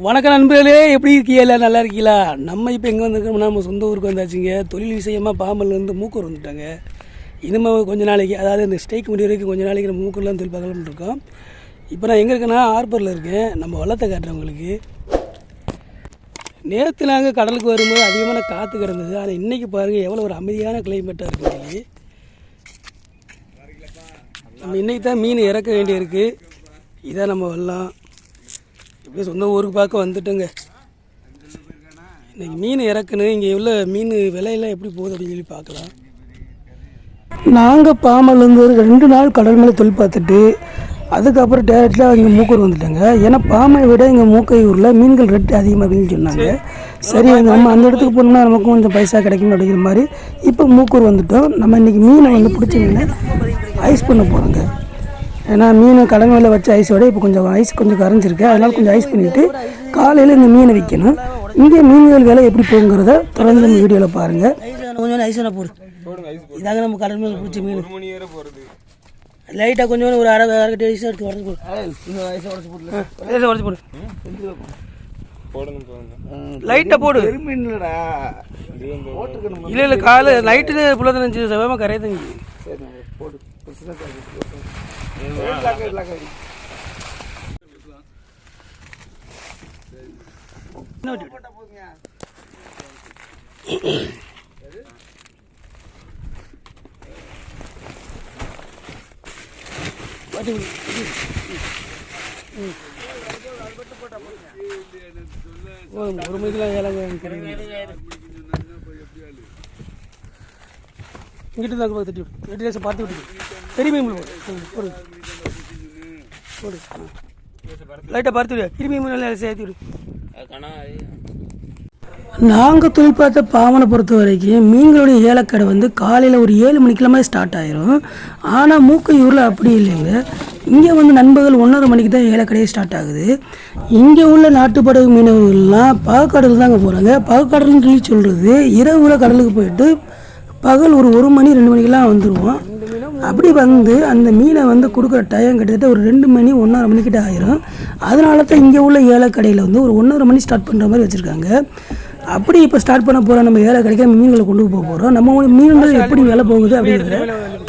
வணக்கம் நண்பர்களே எப்படி இருக்கீங்களா நல்லா இருக்கீங்களா? நம்ம இப்போ எங்கே வந்திருக்கோம்னா நம்ம சொந்த ஊருக்கு வந்தாச்சுங்க. தொழில் விஷயமாக பாம்பல் வந்து மூக்கூர் வந்துட்டாங்க. இனிமேல் கொஞ்ச நாளைக்கு அதாவது இந்த ஸ்டேக் முடிய வரைக்கும் கொஞ்ச நாளைக்கு நம்ம மூக்கூர்லாம் தொழில் பார்க்கலாம்னு இருக்கோம். இப்போ நான் எங்கே இருக்கேன்னா ஆர்பரில் இருக்கேன். நம்ம வளத்தை காட்டுறேன் உங்களுக்கு. நேற்று நாங்கள் கடலுக்கு வரும்போது அதிகமான காற்று கிடந்தது. ஆனால் இன்றைக்கி பாருங்கள் எவ்வளோ ஒரு அமைதியான கிளைமேட்டாக இருக்குது இன்னைக்கு நம்ம இன்றைக்கி தான் மீன் இறக்க வேண்டியிருக்கு. இதான் நம்ம வரலாம் இப்போ சொந்த ஊருக்கு பார்க்க வந்துட்டோங்க. இன்றைக்கி மீன் இறக்குன்னு இங்கே உள்ள மீன் விலையெல்லாம் எப்படி போகுது அப்படின்னு சொல்லி பார்க்கலாம். நாங்கள் பாமல்லேருந்து ஒரு ரெண்டு நாள் கடல் மேலே தொழில் பார்த்துட்டு அதுக்கப்புறம் டேரெக்டாக இங்கே மூக்கூர் வந்துட்டோங்க. ஏன்னா பாமை விட இங்கே மூக்கையூரில் மீன்கள் ரேட்டு அதிகமாக இருக்குன்னு சொன்னாங்க. சரி நம்ம அந்த இடத்துக்கு போனோம்னா நமக்கும் கொஞ்சம் பைசா கிடைக்கும் அப்படிங்கிற மாதிரி இப்போ மூக்கூர் வந்துட்டோம். நம்ம இன்றைக்கி மீனை வந்து பிடிச்ச மீனை ஐஸ் பண்ண போகிறோங்க ஏன்னா மீன் கடல் மேலே வச்ச ஐஸோட இப்போ கொஞ்சம் ஐஸ் கொஞ்சம் கரைஞ்சிருக்கு. அதனால் கொஞ்சம் ஐஸ் பண்ணிவிட்டு காலையில் இந்த மீனை விற்கணும் இங்கே மீன்கள் விலை எப்படி போகுங்கிறத தொடர்ந்து நம்ம வீடியோவில் பாருங்கள் கொஞ்சம் ஐஸ் போடு. இதாங்க நம்ம கடல் மேலே பிடிச்ச மீன். லைட்டாக கொஞ்சம் ஒரு அரை அரை கட்டி ஐஸ் எடுத்து உடச்சு போடு. ஐஸை உடச்சு போடு உடச்சு போடு. லைட்டாக போடு. இல்லை இல்லை காலை நைட்டு புள்ள கரையை தந்துச்சு சரி போடு. ஒரு மணிக்கெல்லாம் ஏழாங்க இங்கிட்டு தான் பார்த்து எட்டு லேசம் பார்த்து விட்டு பெரிய மீன் போடு. போடு. லைட்டாக பார்த்து கிருமி மீன் சேர்த்து விடு. நாங்கள் தொழில் பார்த்த பாவனை பொறுத்த வரைக்கும் மீன்களுடைய ஏலக்கடை வந்து காலையில் ஒரு ஏழு மணிக்கெல்லாமே ஸ்டார்ட் ஆயிரும். ஆனால் மூக்கையூரில் அப்படி இல்லைங்க. இங்கே வந்து நண்பர்கள் ஒன்றரை மணிக்கு தான் ஏலக்கடையே ஸ்டார்ட் ஆகுது. இங்கே உள்ள நாட்டுப்படகு மீனவர்கள்லாம் பாகக்கடல் தாங்க போகிறாங்க பகக்கடல்னு சொல்லி சொல்கிறது இரவுல கடலுக்கு போயிட்டு பகல் ஒரு ஒரு மணி ரெண்டு மணிக்கெல்லாம் வந்துடுவோம் அப்படி வந்து அந்த மீனை வந்து கொடுக்குற டைம் கிட்டத்தட்ட ஒரு ரெண்டு மணி ஒன்றரை மணிக்கிட்ட ஆயிரும். அதனால தான் இங்கே உள்ள ஏலக்கடையில் வந்து ஒரு ஒன்றரை மணி ஸ்டார்ட் பண்ணுற மாதிரி வச்சுருக்காங்க. அப்படி இப்போ ஸ்டார்ட் பண்ண போகிற நம்ம ஏழை கடைக்கு நம்ம மீன்களை கொண்டு போக போகிறோம் நம்ம மீன்கள் எப்படி விலை போகுது அப்படிங்கிறத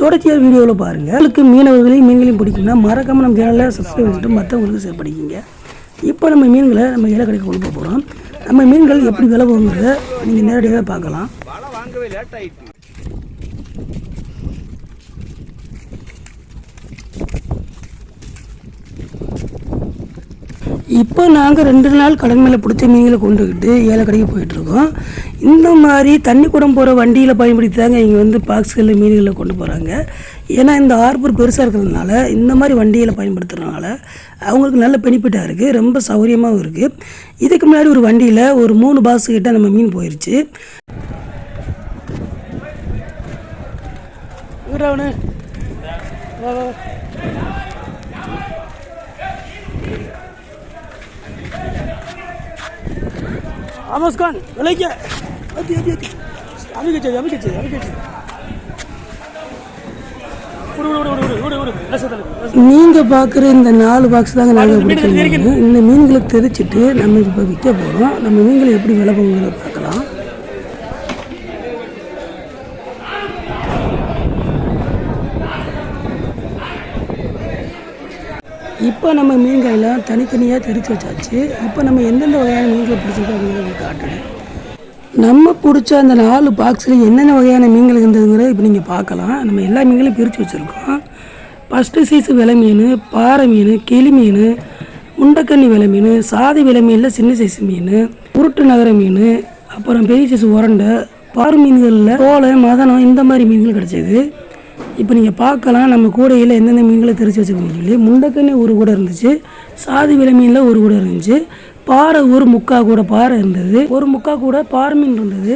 தொடர்ச்சியாக வீடியோவில் பாருங்கள் உங்களுக்கு மீனவர்களையும் மீன்களையும் பிடிக்கும்னா மறக்காமல் நம்ம சேனலில் சப்ஸ்கிரைப் பண்ணிட்டு மற்றவங்களுக்கு ஷேர் பண்ணிக்கிங்க. இப்போ நம்ம மீன்களை நம்ம ஏழை கடைக்கு கொண்டு போக போகிறோம் நம்ம மீன்கள் எப்படி விலை போகுங்கிறத நீங்கள் நேரடியாக பார்க்கலாம். இப்போ நாங்கள் ரெண்டு நாள் கடன் மேலே பிடிச்ச மீன்களை கொண்டுக்கிட்டு ஏலக்கடைக்கு போயிட்டுருக்கோம் இந்த மாதிரி தண்ணி குடம் போகிற வண்டியில் பயன்படுத்தி தாங்க இங்கே வந்து பாக்ஸ்களில் மீன்களை கொண்டு போகிறாங்க ஏன்னா இந்த ஹார்பர் பெருசாக இருக்கிறதுனால இந்த மாதிரி வண்டியில் பயன்படுத்துறதுனால அவங்களுக்கு நல்ல பெனிஃபிட்டாக இருக்குது ரொம்ப சௌகரியமாகவும் இருக்குது இதுக்கு முன்னாடி ஒரு வண்டியில் ஒரு மூணு பாக்ஸ் கிட்ட நம்ம மீன் போயிடுச்சு இவரவனு வா வா. ஆமோஸ் கான் விலைக்க அத்தி அத்தி அத்தி அமிக்கச்சது அமிக்கச்சது அமிக்கச்சது நீங்கள் பார்க்குற இந்த நாலு பாக்ஸ் தாங்க நாங்கள் இந்த மீன்களை தெரிச்சிட்டு நம்ம இப்போ விற்க போகிறோம் நம்ம மீன்களை எப்படி விலை போகுங்கிறத பார்க்கலாம் இப்போ நம்ம மீன்களெல்லாம் தனித்தனியாக தெரித்து வச்சாச்சு. இப்போ நம்ம எந்தெந்த வகையான மீன்களை பிடிச்சிருக்கோம் அப்படிங்கிறத காட்டுறேன். நம்ம பிடிச்ச அந்த நாலு பாக்ஸில் என்னென்ன வகையான மீன்கள் இருந்ததுங்கிறத இப்போ நீங்கள் பார்க்கலாம். நம்ம எல்லா மீன்களையும் பிரித்து வச்சுருக்கோம். ஃபஸ்ட்டு சைஸ் விலை மீன் பாறை மீன் கிளி மீன் முண்டக்கண்ணி விலை மீன் சாதி விலை மீனில் சின்ன சைஸ் மீன் உருட்டு நகர மீன் அப்புறம் பெரிய சைஸ் உரண்டை பாறை மீன்களில் தோலை மதனம் இந்த மாதிரி மீன்கள் கிடச்சிது. இப்போ நீங்கள் பார்க்கலாம் நம்ம கூடையில் எந்தெந்த மீன்களை தெரிச்சு வச்சுருக்கோம்னு சொல்லி. முண்டக்கண்ணி ஒரு கூட இருந்துச்சு சாதி விலை மீனில் ஒரு கூட இருந்துச்சு பாறை ஒரு முக்கா கூட பாறை இருந்தது ஒரு முக்கா கூட பாறை மீன் இருந்தது.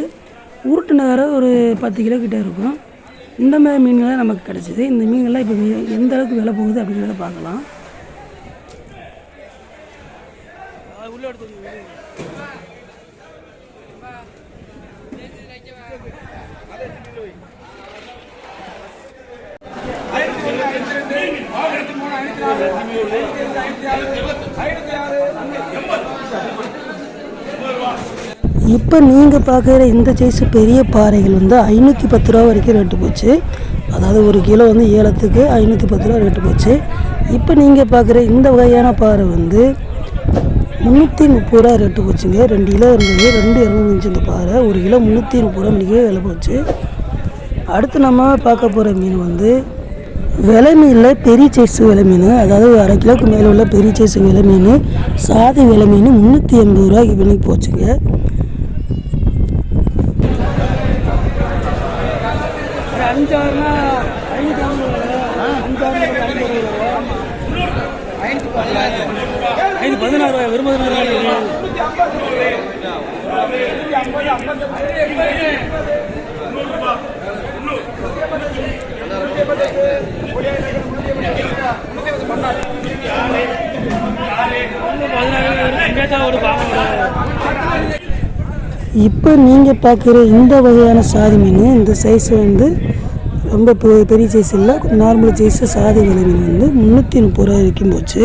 உருட்டு நகர ஒரு பத்து கிலோ கிட்டே இருக்கும். இந்த மாதிரி மீன்கள்லாம் நமக்கு கிடச்சிது. இந்த மீன்கள்லாம் இப்போ எந்த அளவுக்கு விலை போகுது அப்படிங்கிறத பார்க்கலாம். இப்போ நீங்கள் பார்க்குற இந்த சைஸ் பெரிய பாறைகள் வந்து ஐநூற்றி பத்து ரூபா வரைக்கும் ரேட்டு போச்சு. அதாவது ஒரு கிலோ வந்து ஏலத்துக்கு ஐநூற்றி பத்து ரூபா ரேட்டு போச்சு. இப்போ நீங்கள் பார்க்குற இந்த வகையான பாறை வந்து முந்நூற்றி முப்பது ரூபா ரேட்டு போச்சுங்க. ரெண்டு கிலோ இருந்தது ரெண்டு இரநூறு இருந்துச்சு இந்த பாறை ஒரு கிலோ முந்நூற்றி முப்பது ரூபா மணிக்கு விலை போச்சு. அடுத்து நம்ம பார்க்க போகிற மீன் வந்து விலை மீனில் பெரிய சைஸ் விலை மீன் அதாவது ஒரு அரை கிலோக்கு மேலே உள்ள பெரிய சைஸ் விலை மீன் சாதி விலை மீன் முந்நூற்றி எண்பது ரூபாய்க்கு விலைக்கு போச்சுங்க. அஞ்சாறுனா இப்போ நீங்கள் பார்க்குற இந்த வகையான சாதி மீன் இந்த சைஸ் வந்து ரொம்ப பெ- பெரிய சைஸ் இல்லை நார்மல் சைஸ் சாதி விலை மீன் வந்து முந்நூற்றி முப்பது ரூபா வரைக்கும் போச்சு.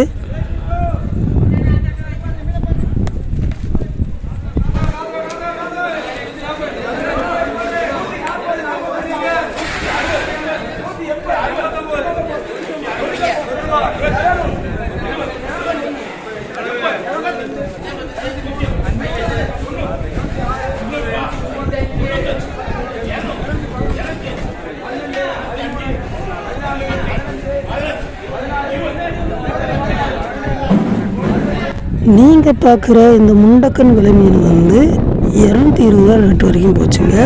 நீங்கள் பார்க்குற இந்த முண்டக்கன் விலை மீன் வந்து இரநூத்தி இருபது ரூபா ரேட் வரைக்கும் போச்சுங்க.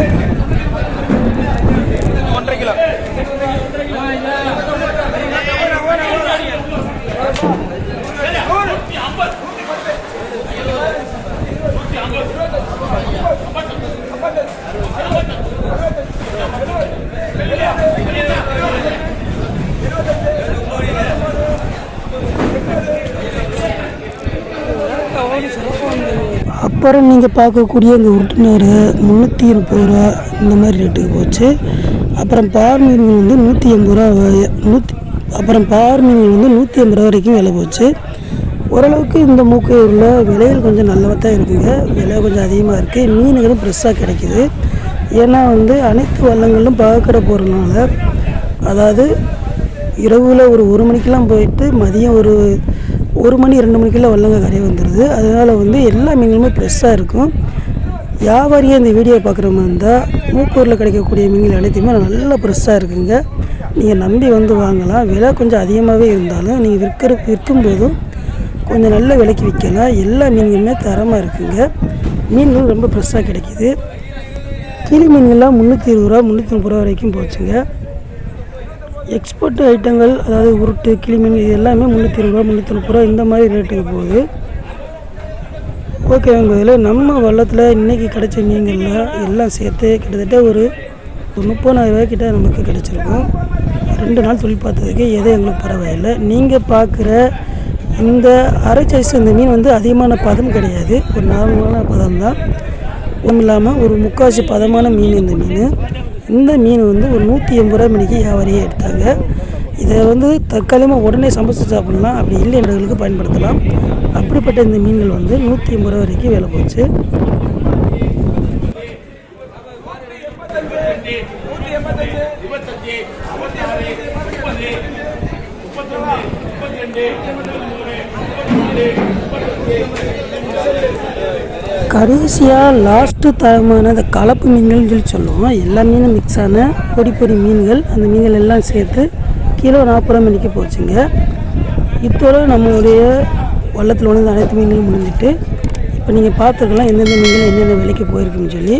அப்புறம் நீங்கள் பார்க்கக்கூடிய இந்த உருட்டுநர் முந்நூற்றி முப்பது ரூபா இந்த மாதிரி ரேட்டுக்கு போச்சு. அப்புறம் பார் மீன்கள் வந்து நூற்றி எண்பது ரூபா நூற்றி அப்புறம் பார் மீன்கள் வந்து நூற்றி எண்பது ரூபா வரைக்கும் விலை போச்சு. ஓரளவுக்கு இந்த மூக்கையூரில் விலைகள் கொஞ்சம் நல்லதாக தான் இருக்குங்க. விலை கொஞ்சம் அதிகமாக இருக்குது மீன்களும் ஃப்ரெஷ்ஷாக கிடைக்கிது. ஏன்னா வந்து அனைத்து வள்ளங்களும் பார்க்கற போகிறனால அதாவது இரவில் ஒரு ஒரு மணிக்கெல்லாம் போயிட்டு மதியம் ஒரு ஒரு மணி ரெண்டு மணிக்கெல்லாம் வல்லங்க கரையை வந்துடுது அதனால் வந்து எல்லா மீன்களுமே ஃப்ரெஷ்ஷாக இருக்கும். வியாபாரியாக இந்த வீடியோ பார்க்குற மாதிரி இருந்தால் மூக்கூரில் கிடைக்கக்கூடிய மீன்கள் அனைத்துமே நல்லா ஃப்ரெஷ்ஷாக இருக்குங்க. நீங்கள் நம்பி வந்து வாங்கலாம். விலை கொஞ்சம் அதிகமாகவே இருந்தாலும் நீங்கள் விற்கிற விற்கும்போதும் கொஞ்சம் நல்ல விலைக்கு விற்கலாம். எல்லா மீன்களுமே தரமாக இருக்குங்க. மீன்களும் ரொம்ப ஃப்ரெஷ்ஷாக கிடைக்கிது. கிளி மீன்கள்லாம் முந்நூற்றி இருபது ரூபா முந்நூற்றி முப்பது ரூபா வரைக்கும் போச்சுங்க. எக்ஸ்போர்ட் ஐட்டங்கள் அதாவது உருட்டு கிளிமீன் இது எல்லாமே முந்நூற்றி இருபது ரூபா முந்நூற்றி முப்பது ரூபா இந்த மாதிரி ரேட்டுக்கு போகுது. ஓகே நம்ம வள்ளத்தில் இன்றைக்கி கிடைச்ச மீன்களில் எல்லாம் சேர்த்து கிட்டத்தட்ட ஒரு ஒரு முப்பதாயிரம் ரூபாய் கிட்ட நமக்கு கிடச்சிருக்கும். ரெண்டு நாள் தொழில் பார்த்ததுக்கு எதுவும் எங்களுக்கு பரவாயில்லை. நீங்கள் பார்க்குற இந்த அரை சைஸ் இந்த மீன் வந்து அதிகமான பதம் கிடையாது. ஒரு நார்மலான பதம் தான். ஒன்றும் இல்லாமல் ஒரு முக்காசி பதமான மீன் இந்த மீன். இந்த மீன் வந்து ஒரு நூற்றி எண்பது ரூபா மணிக்கு வியாபாரியே எடுத்தாங்க இதை வந்து தற்காலிகமாக உடனே சமைச்சு சாப்பிடலாம் அப்படி இல்லை இடங்களுக்கு பயன்படுத்தலாம் அப்படிப்பட்ட இந்த மீன்கள் வந்து நூற்றி எண்பது ரூபா வரைக்கும் விலை போச்சு கடைசியாக லாஸ்ட்டு தரமான அந்த கலப்பு மீன்கள்னு சொல்லி சொல்லுவோம். எல்லா மீனும் மிக்ஸ் ஆன பொடி பொடி மீன்கள். அந்த மீன்கள் எல்லாம் சேர்த்து கிலோ நாற்பது ரூபா மணிக்கு போச்சுங்க. இத்தோட நம்மளுடைய வள்ளத்தில் உணர்ந்த அனைத்து மீன்களும் முடிஞ்சிட்டு இப்போ நீங்கள் பார்த்துருக்கலாம் எந்தெந்த மீன்கள் எந்தெந்த விலைக்கு போயிருக்குன்னு சொல்லி.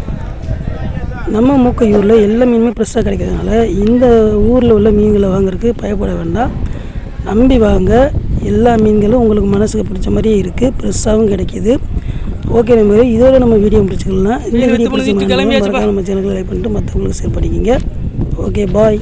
நம்ம மூக்கையூரில் எல்லா மீனுமே ஃப்ரெஷ்ஷாக கிடைக்கிறதுனால இந்த ஊரில் உள்ள மீன்களை வாங்குறதுக்கு பயப்பட வேண்டாம். நம்பி வாங்க. எல்லா மீன்களும் உங்களுக்கு மனசுக்கு பிடிச்ச மாதிரியே இருக்குது ஃப்ரெஷ்ஷாகவும் கிடைக்கிது. ஓகே நம்ம இதோட நம்ம வீடியோ முடிச்சுக்கலாம். இந்த வீடியோ பிடிச்ச நம்ம சேனலை லைக் பண்ணிட்டு மற்றவங்களுக்கு ஷேர் பண்ணிக்கிங்க. Okay bye